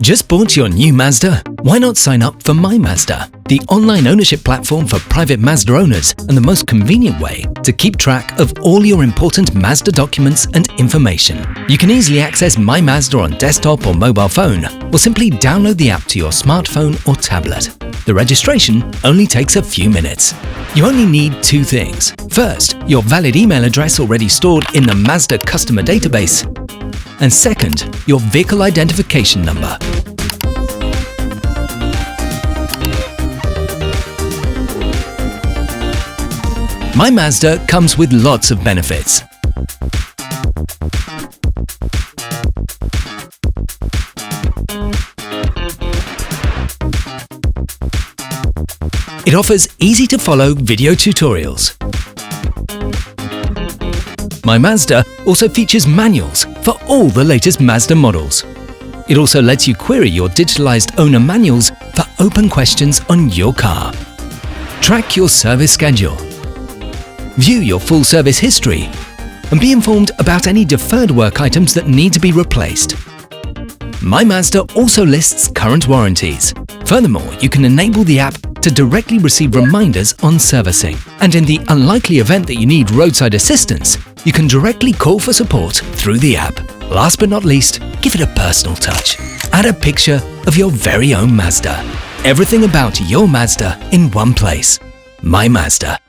Just bought your new Mazda? Why not sign up for My Mazda, the online ownership platform for private Mazda owners and the most convenient way to keep track of all your important Mazda documents and information. You can easily access My Mazda on desktop or mobile phone, or simply download the app to your smartphone or tablet. The registration only takes a few minutes. You only need two things. First, your valid email address already stored in the Mazda customer database, and second, your vehicle identification number. My Mazda comes with lots of benefits. It offers easy to follow video tutorials. My Mazda also features manuals for all the latest Mazda models. It also lets you query your digitalized owner manuals for open questions on your car. Track your service schedule. View your full service history and be informed about any deferred work items that need to be replaced. My Mazda also lists current warranties. Furthermore, you can enable the app to directly receive reminders on servicing. And in the unlikely event that you need roadside assistance, you can directly call for support through the app. Last but not least, give it a personal touch. Add a picture of your very own Mazda. Everything about your Mazda in one place. My Mazda.